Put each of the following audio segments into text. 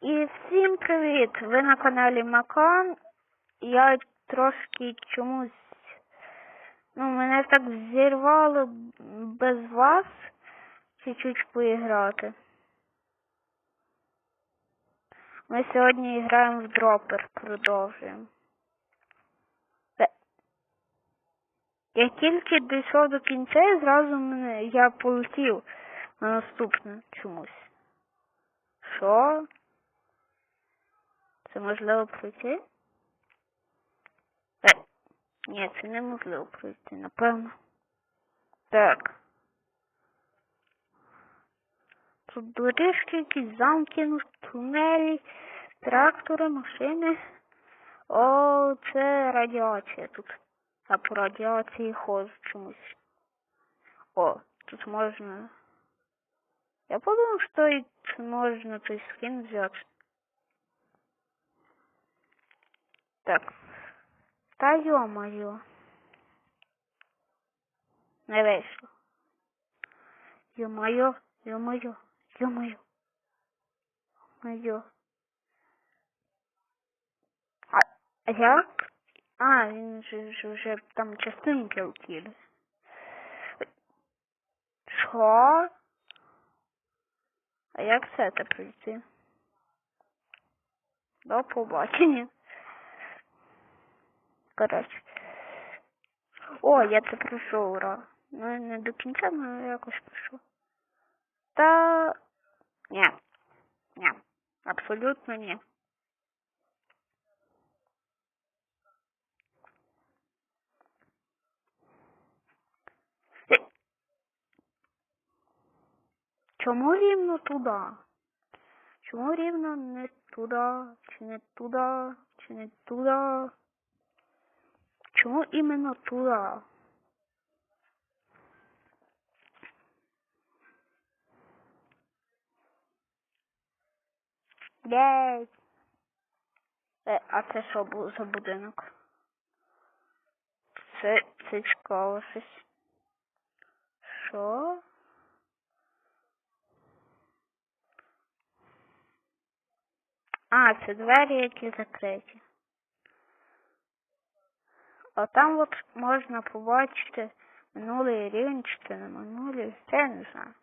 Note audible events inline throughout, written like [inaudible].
І всім привіт! Ви на каналі Макан. Я трошки чомусь. Ну, мене так зірвало без вас чуть-чуть поіграти. Ми сьогодні граємо в дропер, продовжуємо. Е, Я тільки дійшов до кінця і зразу мене я полетів на наступне чомусь. Що? Це можливо пройти? Е, ні, це неможливо пройти, напевно. Так. Тут доріжки, якісь замки, ну, тунелі, трактори, машини. О, це радіація тут. А по радіації ходжу чомусь. О, тут можна. Я подумав, що і можна той скин взяти. Так. Та ё-моё. Не вийшло. Ё-моё, ё-моё, ё-моё. Моё. А а як? А, він же ж вже там частинки летіли. Що? А як це це пройти? До побачення. Коротше. О, я це пройшов, ура. Ну, не до кінця, але якось пройшов. Та... Ні. Ні. Абсолютно ні. Чому рівно туди? Чому рівно не туди, чи не туди, чи не туди? Чому іменно туди? Єй! Е, а це що був за будинок? Це, це цікаво щось. Що? А, це двері, які закриті. А там от можна побачити минулий рівень, чи не минулий, я не знаю.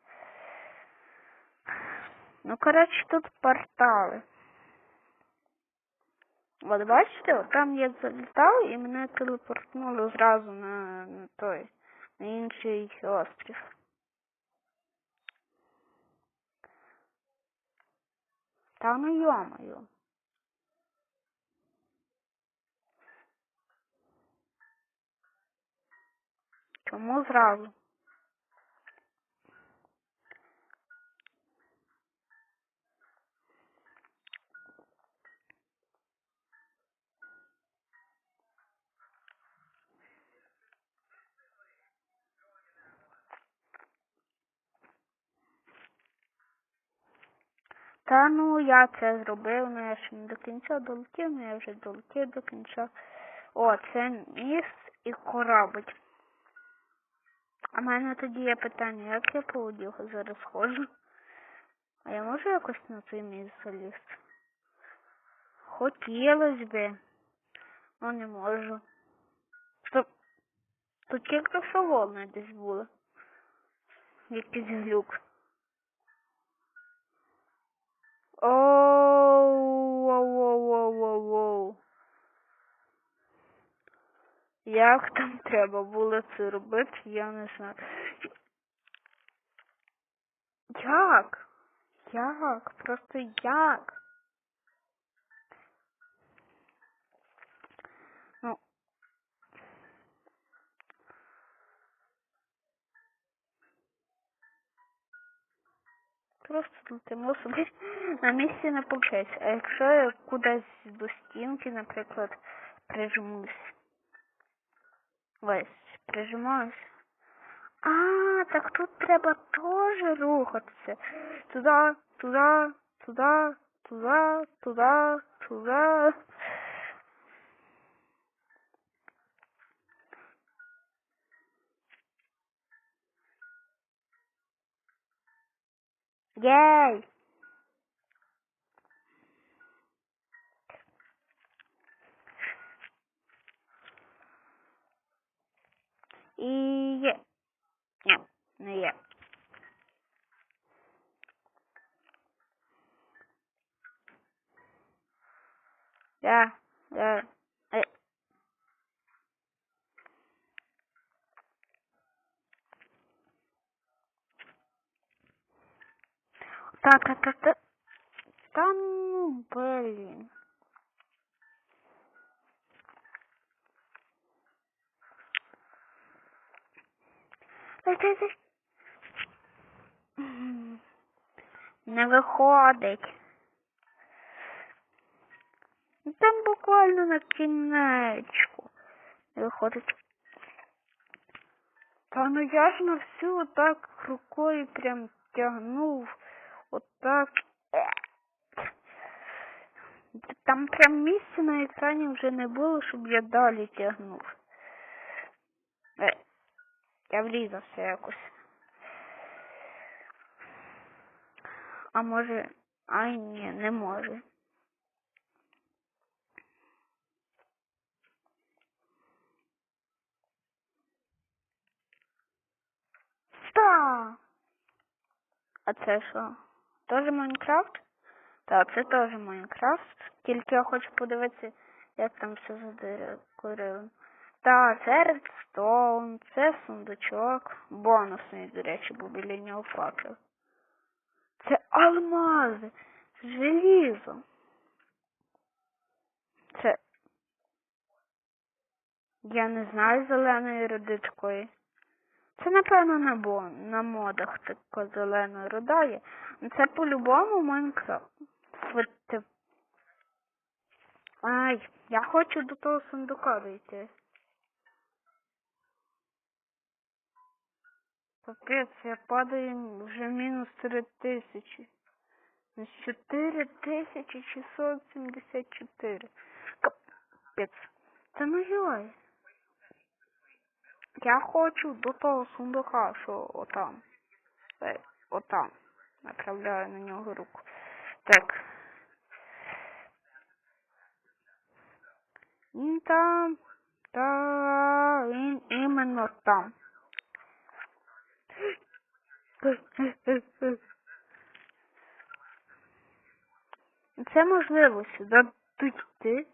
Ну, коротше, тут портали. От бачите, от там я залітав і мене телепортнуло зразу на, на той, на інший острів. Та ну йомаю. Чому зразу? Та ну я це зробив, ну я ще не до кінця долетів, ну я вже долетів до кінця. О, це міст і корабль. А в мене тоді є питання, як я по воді зараз ходжу? А я можу якось на цей міст залізти? Хотілось би, але не можу. Стоп. Тут тільки волни десь були. Якийсь глюк. Оу, воу, воу, воу, воу. Як там треба було це робити, я не знаю. Як? Як? Просто як? Ну. Просто летимо собі на місці не получається. А якщо я кудись до стінки, наприклад, прижмусь. Ось, прижимаюсь. А, так тут треба теж рухатися. Туди, туди, туди, туди, туди, туди. Єй! Yeah. No. Yeah. Yeah. Yeah. yeah. Так, так, так, так. Там, блин. М, Не виходить. Ну, Там буквально на кінечку. Не виходить. Та ну я ж на всю отак рукою прям тягнув. Отак. Там прям місця на екрані вже не було, щоб я далі тягнув. Я врізався якось. А може. Ай ні, не може. Та. А це що? Тоже Майнкрафт? Так, це теж Майнкрафт. Тільки я хочу подивитися, як там все задекорировано. Так, це редстоун, це сундучок. Бонусний, до речі, бо біля нього факел. Це алмази з желізом. Це. Я не знаю зеленої руди. Це, напевно, на, бо... на модах така зелена руда є. Це по-любому Майнкрафт. Ай, я хочу до того сундука дійти. Капець, я падаю вже мінус три тисячі. На чотири тисячі шістсот сімдесят чотири. Капець. Та ну йой. Я хочу до того сундука, що отам. Е, Отам. Направляю на нього руку. Так. Він там. Та іменно там. [laughs] Це можливо сюди йти,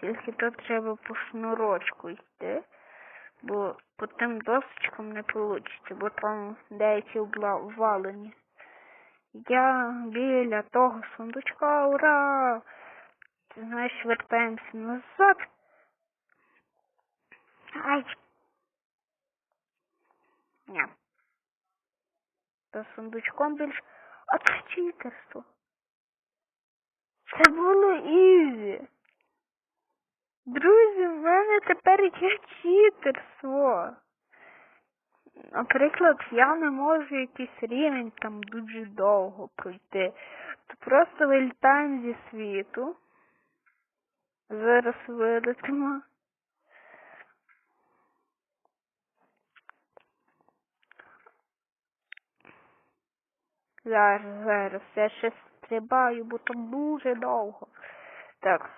тільки тут треба по шнурочку йти, бо по тим досочкам не вийде, бо там деякі ввалені. Я біля того сундучка, ура! Знаєш, вертаємося назад. Ай! Ні. За сундучком більш... Це читерство. Це було ізі. Друзі, в мене тепер є читерство. Наприклад, я не можу якийсь рівень там дуже довго пройти. То просто вилітаємо зі світу. Зараз вилетимо. Зараз, зараз. Я ще стрибаю, бо там дуже довго. Так.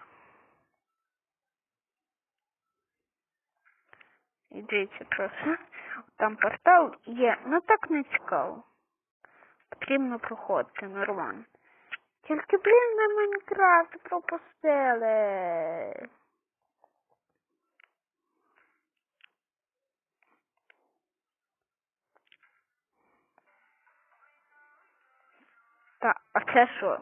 І дивіться. Там портал є. Ну так не цікаво. Потрібно проходити нормально. Тільки, блін, ми Майнкрафт пропустили. А це що?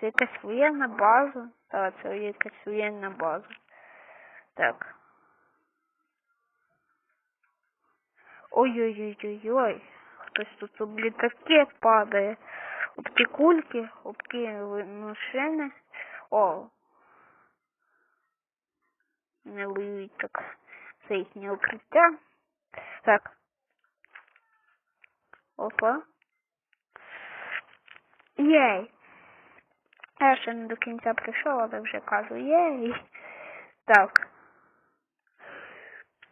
Це якась воєнна база? Так, це якась воєнна база. Так. Ой-ой-ой-ой-ой. Хтось тут об літаки падає. Об ті кульки, об ті машини. О. Не воюють так. Це їхнє укриття. Так. Опа. Єй. Я ще не до кінця прийшов, але вже кажу єй. Так.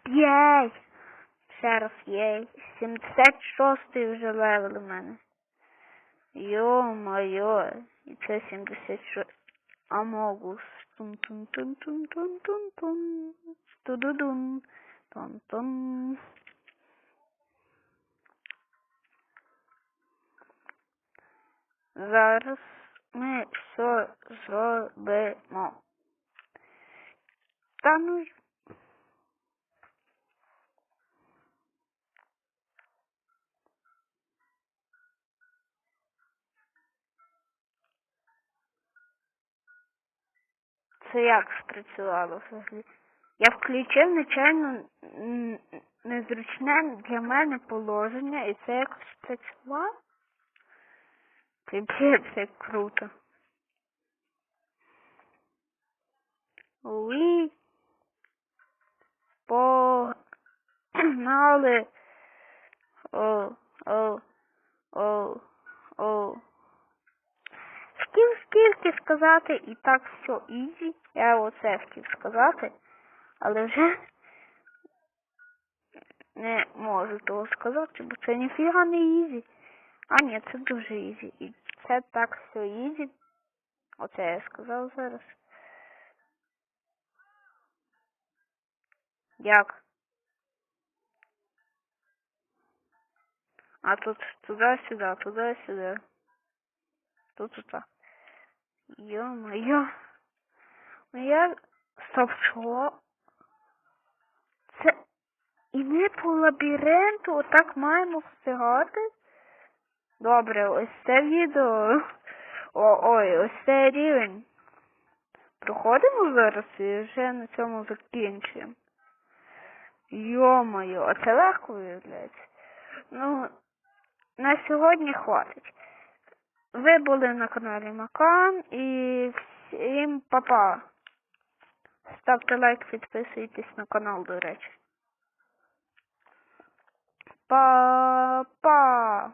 Єй. Ще раз єй. 76 вже левел у мене. Йо-моє. І це 76. Амогус. Тун-тун-тун-тун-тун-тун-тун. Ту-ду-дун. Тун-тун. Зараз ми все зробимо. Та ну. Це як спрацювало взагалі? Я включив нечайно незручне для мене положення і це якось спрацювало? Капець, як круто. Уї. Погнали. О, о, о, о. Хотів скільки сказати і так все ізі. Я оце хотів сказати, але вже не можу того сказати, бо це ніфіга не ізі. А ні, це дуже ізі. Це так все ізі. Оце я сказав зараз. Як? А тут туди-сюди, туди-сюди. Тут тут. Йо-моє. Ну я... Стоп, що? Це... І ми по лабіринту отак маємо встигати? Добре, ось це відео. О, ой, ось це рівень. Проходимо зараз і вже на цьому закінчуємо. Йо-моє, а це легко виявляється. Ну, на сьогодні хватить. Ви були на каналі Макан і всім па-па. Ставте лайк, підписуйтесь на канал, до речі. Па-па.